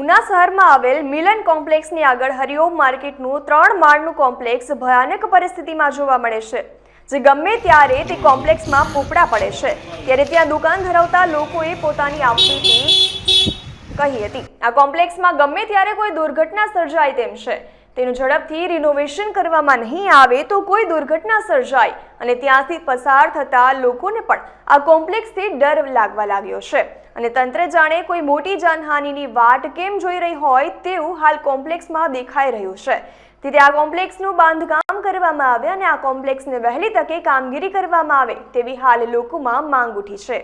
ઉના શહેરમાં આવેલ મિલન કોમ્પ્લેક્સની આગળ હરિઓમ માર્કેટનું ત્રણ માળનું કોમ્પ્લેક્સ ભયાનક પરિસ્થિતિમાં જોવા મળે છે. જે ગમે ત્યારે તે કોમ્પ્લેક્સમાં પોપડા પડે છે. ત્યારે ત્યાં દુકાન ધરાવતા લોકોએ પોતાની આપવીથી કહી હતી. આ કોમ્પ્લેક્સમાં ગમે ત્યારે કોઈ દુર્ઘટના સર્જાય તેમ છે. તેનું ઝડપથી રિનોવેશન કરવામાં નહીં આવે તો કોઈ દુર્ઘટના સર્જાય. અને ત્યાંથી પસાર થતા લોકોને પણ આ કોમ્પ્લેક્સથી ડર લાગવા લાગ્યો છે. અને તંત્ર જાણે કોઈ મોટી જાનહાનિની વાટ કેમ જોઈ રહી હોય તેવું હાલ કોમ્પ્લેક્સમાં દેખાઈ રહ્યું છે. તેથી આ કોમ્પ્લેક્સનું બાંધકામ કરવામાં આવે અને આ કોમ્પ્લેક્સને વહેલી તકે કામગીરી કરવામાં આવે તેવી હાલ લોકોમાં માંગ ઉઠી છે.